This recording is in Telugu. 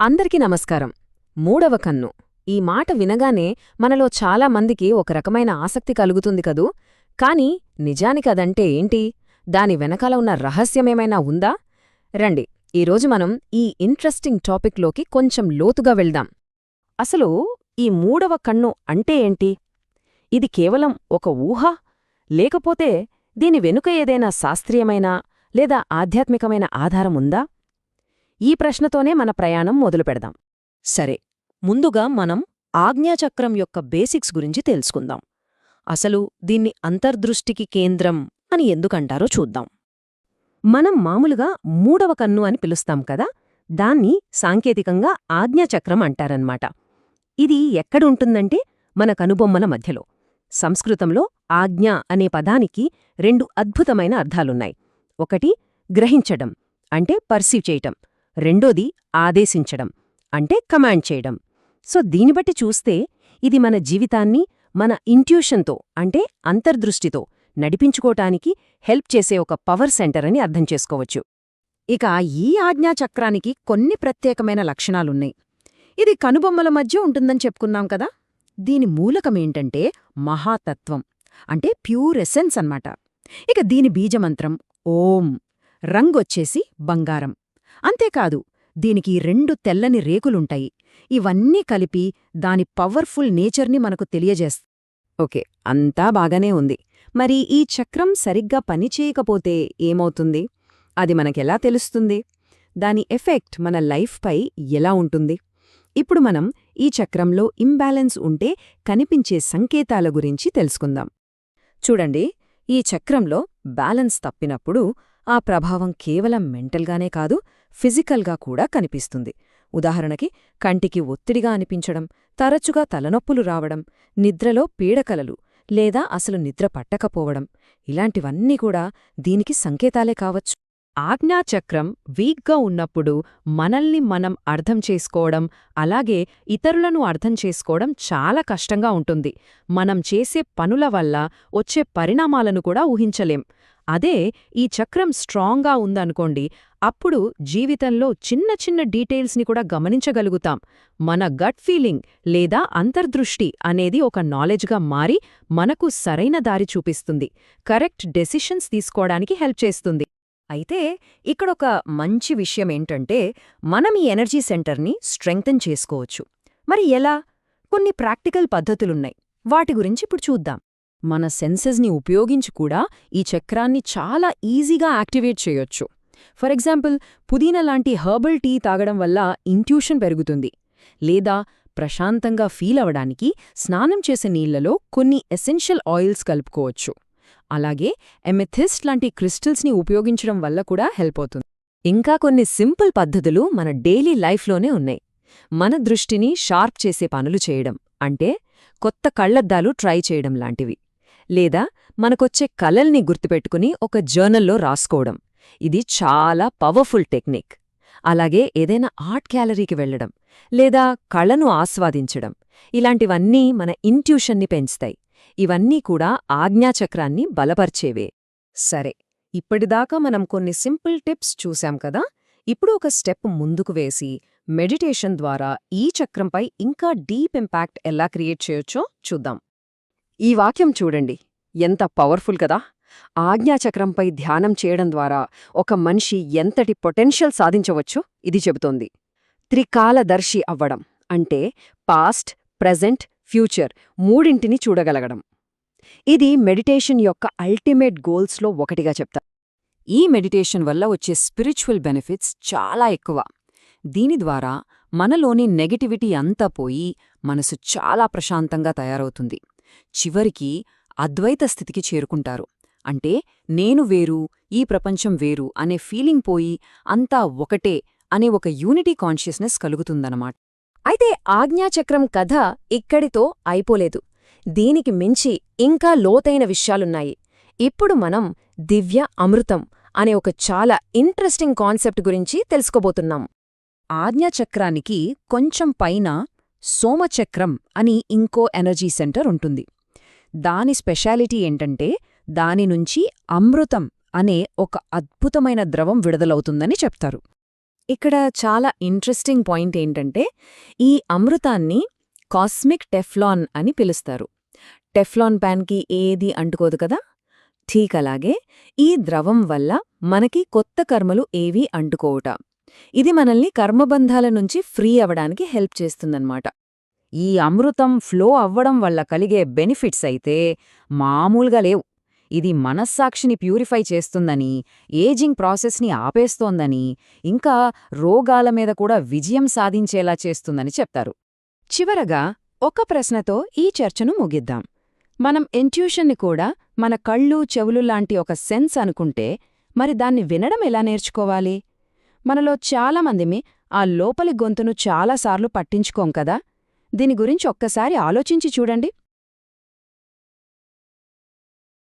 అందరికీ నమస్కారం. మూడవ కన్ను. ఈ మాట వినగానే మనలో చాలా మందికి ఒక రకమైన ఆసక్తి కలుగుతుంది కదూ? కాని నిజానికదంటే ఏంటి? దాని వెనకాల ఉన్న రహస్యమేమైనా ఉందా? రండి ఈరోజు మనం ఈ ఇంట్రెస్టింగ్ టాపిక్లోకి కొంచెం లోతుగా వెళ్దాం. అసలు ఈ మూడవ కన్ను అంటే ఏంటి? ఇది కేవలం ఒక ఊహ? లేకపోతే దీని వెనుక ఏదైనా శాస్త్రీయమైన లేదా ఆధ్యాత్మికమైన ఆధారం ఉందా? ఈ ప్రశ్నతోనే మన ప్రయాణం మొదలుపెడదాం. సరే ముందుగా మనం ఆజ్ఞాచక్రం యొక్క బేసిక్స్ గురించి తెలుసుకుందాం. అసలు దీన్ని అంతర్దృష్టికి కేంద్రం అని ఎందుకంటారో చూద్దాం. మనం మామూలుగా మూడవ కన్ను అని పిలుస్తాం కదా దాన్ని సాంకేతికంగా ఆజ్ఞాచక్రం అంటారన్నమాట. ఇది ఎక్కడుంటుందంటే మన కనుబొమ్మల మధ్యలో. సంస్కృతంలో ఆజ్ఞ అనే పదానికి రెండు అద్భుతమైన అర్థాలున్నాయి. ఒకటి గ్రహించడం అంటే పర్సీవ్ చేయటం. రెండోది ఆదేశించడం అంటే కమాండ్ చేయడం. సో దీని బట్టి చూస్తే ఇది మన జీవితాన్ని మన ఇంట్యూషన్తో అంటే అంతర్దృష్టితో నడిపించుకోటానికి హెల్ప్ చేసే ఒక పవర్ సెంటర్ అని అర్థం చేసుకోవచ్చు. ఇక ఈ ఆజ్ఞాచక్రానికి కొన్ని ప్రత్యేకమైన లక్షణాలున్నాయి. ఇది కనుబొమ్మల మధ్య ఉంటుందని చెప్పుకున్నాం కదా! దీని మూలకమేంటంటే మహాతత్వం అంటే ప్యూర్ ఎసెన్స్ అన్నమాట. ఇక దీని బీజమంత్రం ఓం రంగొచ్చేసి బంగారం. అంతేకాదు దీనికి రెండు తెల్లని రేకులుంటాయి. ఇవన్నీ కలిపి దాని పవర్ఫుల్ నేచర్ని మనకు తెలియజేస్త ఓకే అంతా బాగానే ఉంది. మరి ఈ చక్రం సరిగ్గా పనిచేయకపోతే ఏమవుతుంది? అది మనకెలా తెలుస్తుంది? దాని ఎఫెక్ట్ మన లైఫ్పై ఎలా ఉంటుంది? ఇప్పుడు మనం ఈ చక్రంలో ఇంబ్యాలెన్స్ ఉంటే కనిపించే సంకేతాల గురించి తెలుసుకుందాం. చూడండి ఈ చక్రంలో బ్యాలెన్స్ తప్పినప్పుడు ఆ ప్రభావం కేవలం మెంటల్గానే కాదు ఫిజికల్గా కూడా కనిపిస్తుంది. ఉదాహరణకి కంటికి ఒత్తిడిగా అనిపించడం తరచుగా తలనొప్పులు రావడం నిద్రలో పీడకలలు లేదా అసలు నిద్ర పట్టకపోవడం ఇలాంటివన్నీ కూడా దీనికి సంకేతాలే కావచ్చు. ఆజ్ఞాచక్రం వీక్గా ఉన్నప్పుడు మనల్ని మనం అర్థం చేసుకోవడం అలాగే ఇతరులను అర్థం చేసుకోవడం చాలా కష్టంగా ఉంటుంది. మనం చేసే పనుల వల్ల వచ్చే పరిణామాలను కూడా ఊహించలేం. అదే ఈ చక్రం స్ట్రాంగ్గా ఉందనుకోండి అప్పుడు జీవితంలో చిన్న చిన్న డీటెయిల్స్ని కూడా గమనించగలుగుతాం. మన గట్ ఫీలింగ్ లేదా అంతర్దృష్టి అనేది ఒక నాలెడ్జ్గా మారి మనకు సరైన దారి చూపిస్తుంది. కరెక్ట్ డెసిషన్స్ తీసుకోవడానికి హెల్ప్ చేస్తుంది. అయితే ఇక్కడొక మంచి విషయమేంటంటే మనం ఈ ఎనర్జీ సెంటర్ని స్ట్రెంగ్తన్ చేసుకోవచ్చు. మరి ఎలా? కొన్ని ప్రాక్టికల్ పద్ధతులున్నాయి. వాటి గురించి ఇప్పుడు చూద్దాం. మన సెన్సెస్ని ఉపయోగించి కూడా ఈ చక్రాన్ని చాలా ఈజీగా యాక్టివేట్ చేయొచ్చు. ఫర్ ఎగ్జాంపుల్ పుదీనా లాంటి హర్బల్ టీ తాగడం వల్ల ఇంట్యూషన్ పెరుగుతుంది. లేదా ప్రశాంతంగా ఫీల్ అవడానికి స్నానం చేసే నీళ్ళలో కొన్ని ఎసెన్షియల్ ఆయిల్స్ కలుపుకోవచ్చు. అలాగే ఎమెథిస్ట్ లాంటి క్రిస్టల్స్ని ఉపయోగించడం వల్ల కూడా హెల్ప్ అవుతుంది. ఇంకా కొన్ని సింపుల్ పద్ధతులు మన డైలీ లైఫ్లోనే ఉన్నాయి. మన దృష్టిని షార్ప్ చేసే పనులు చేయడం అంటే కొత్త కళ్ళద్దాలు ట్రై చేయడం లాంటివి. లేదా మనకొచ్చే కలల్ని గుర్తుపెట్టుకుని ఒక జర్నల్లో రాసుకోవడం. ఇది చాలా పవర్ఫుల్ టెక్నిక్. అలాగే ఏదైనా ఆర్ట్ గ్యాలరీకి వెళ్ళడం లేదా కళను ఆస్వాదించడం. ఇలాంటివన్నీ మన ఇంట్యూషన్ని పెంచుతాయి. ఇవన్నీ కూడా ఆజ్ఞాచక్రాన్ని బలపర్చేవే. సరే ఇప్పటిదాకా మనం కొన్ని సింపుల్ టిప్స్ చూశాం కదా? ఇప్పుడు ఒక స్టెప్ ముందుకు వేసి మెడిటేషన్ ద్వారా ఈ చక్రంపై ఇంకా డీప్ ఇంపాక్ట్ ఎలా క్రియేట్ చేయొచ్చో చూద్దాం. ఈ వాక్యం చూడండి. ఎంత పవర్ఫుల్ కదా! ఆజ్ఞాచక్రంపై ధ్యానం చేయడం ద్వారా ఒక మనిషి ఎంతటి పొటెన్షియల్ సాధించవచ్చో ఇది చెబుతోంది. త్రికాలదర్శి అవ్వడం అంటే పాస్ట్ ప్రెజెంట్ ఫ్యూచర్ మూడింటిని చూడగలగడం. ఇది మెడిటేషన్ యొక్క అల్టిమేట్ గోల్స్లో ఒకటిగా చెప్తా. ఈ మెడిటేషన్ వల్ల వచ్చే స్పిరిచువల్ బెనిఫిట్స్ చాలా ఎక్కువ. దీని ద్వారా మనలోని నెగటివిటీ అంతా పోయి మనసు చాలా ప్రశాంతంగా తయారవుతుంది. చివరికి అద్వైత స్థితికి చేరుకుంటారు. అంటే నేను వేరు ఈ ప్రపంచం వేరు అనే ఫీలింగ్ పోయి అంతా ఒకటే అనే ఒక యూనిటీ కాన్షియస్నెస్ కలుగుతుందన్నమాట. అయితే ఆజ్ఞాచక్రం కథ ఇక్కడితో అయిపోలేదు. దీనికి మించి ఇంకా లోతైన విషయాలున్నాయి. ఇప్పుడు మనం దివ్య అమృతం అనే ఒక చాలా ఇంట్రెస్టింగ్ కాన్సెప్ట్ గురించి తెలుసుకోబోతున్నాం. ఆజ్ఞాచక్రానికి కొంచెం పైన సోమచక్రం అని ఇంకో ఎనర్జీ సెంటర్ ఉంటుంది. దాని స్పెషాలిటీ ఏంటంటే దానినుంచి అమృతం అనే ఒక అద్భుతమైన ద్రవం విడుదలవుతుందని చెప్తారు. ఇక్కడ చాలా ఇంట్రెస్టింగ్ పాయింట్ ఏంటంటే ఈ అమృతాన్ని కాస్మిక్ టెఫ్లాన్ అని పిలుస్తారు. టెఫ్లాన్ ప్యాన్కి ఏది అంటుకోదు కదా? ఠీక్ అలాగే ఈ ద్రవం వల్ల మనకి కొత్త కర్మలు ఏవీ అంటుకోవుట. ఇది మనల్ని కర్మబంధాల నుంచి ఫ్రీ అవడానికి హెల్ప్ చేస్తుందన్నమాట. ఈ అమృతం ఫ్లో అవ్వడం వల్ల కలిగే బెనిఫిట్స్ అయితే మామూలుగా లేవు. ఇది మనస్సాక్షిని ప్యూరిఫై చేస్తుందని ఏజింగ్ ప్రాసెస్ని ఆపేస్తోందని ఇంకా రోగాల మీద కూడా విజయం సాధించేలా చేస్తుందని చెప్తారు. చివరగా ఒక ప్రశ్నతో ఈ చర్చను ముగిద్దాం. మనం ఇంట్యూషన్ని కూడా మన కళ్ళు చెవులు లాంటి ఒక సెన్స్ అనుకుంటే మరి దాన్ని వినడం ఎలా నేర్చుకోవాలి? మనలో చాలామందిమి ఆ లోపలి గొంతును చాలాసార్లు పట్టించుకోం కదా? దీని గురించి ఒక్కసారి ఆలోచించి చూడండి.